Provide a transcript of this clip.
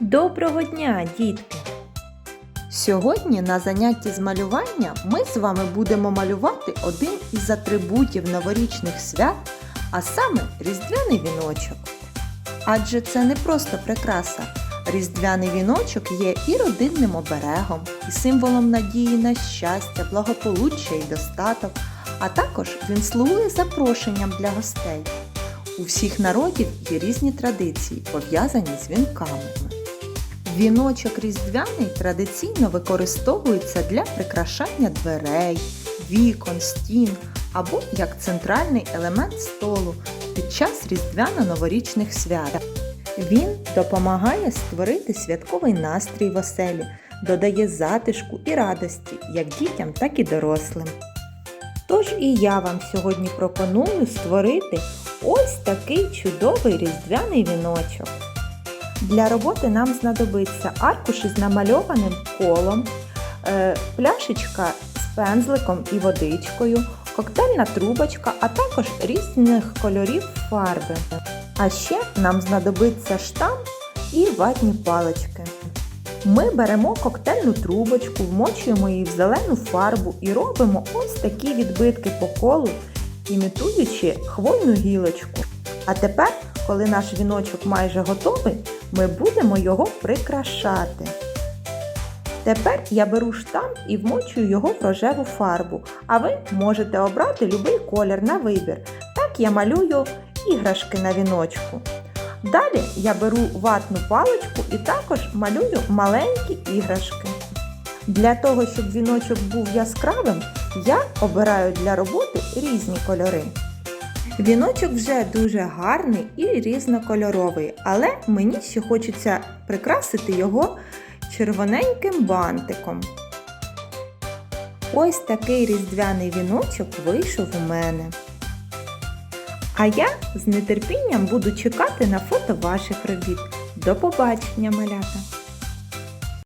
Доброго дня, дітки! Сьогодні на занятті з малювання ми з вами будемо малювати один із атрибутів новорічних свят, а саме різдвяний віночок. Адже це не просто прикраса. Різдвяний віночок є і родинним оберегом, і символом надії на щастя, благополуччя і достаток, а також він слугує запрошенням для гостей. У всіх народів є різні традиції, пов'язані з вінками. Віночок різдвяний традиційно використовується для прикрашання дверей, вікон, стін або як центральний елемент столу під час різдвяно-новорічних свят. Він допомагає створити святковий настрій в оселі, додає затишку і радості як дітям, так і дорослим. Тож і я вам сьогодні пропоную створити ось такий чудовий різдвяний віночок. Для роботи нам знадобиться аркуш із намальованим колом, е, пляшечка з пензликом і водичкою, коктейльна трубочка, а також різних кольорів фарби. А ще нам знадобиться штамп і ватні палички. Ми беремо коктейльну трубочку, вмочуємо її в зелену фарбу і робимо ось такі відбитки по колу, імітуючи хвойну гілочку. А тепер, коли наш віночок майже готовий, ми будемо його прикрашати. Тепер я беру штамп і вмочую його в рожеву фарбу, а ви можете обрати будь-який колір на вибір. Так я малюю іграшки на віночку. Далі я беру ватну паличку і також малюю маленькі іграшки. Для того, щоб віночок був яскравим, я обираю для роботи різні кольори. Віночок вже дуже гарний і різнокольоровий, але мені ще хочеться прикрасити його червоненьким бантиком. Ось такий різдвяний віночок вийшов у мене. А я з нетерпінням буду чекати на фото ваших робіт. До побачення, малята!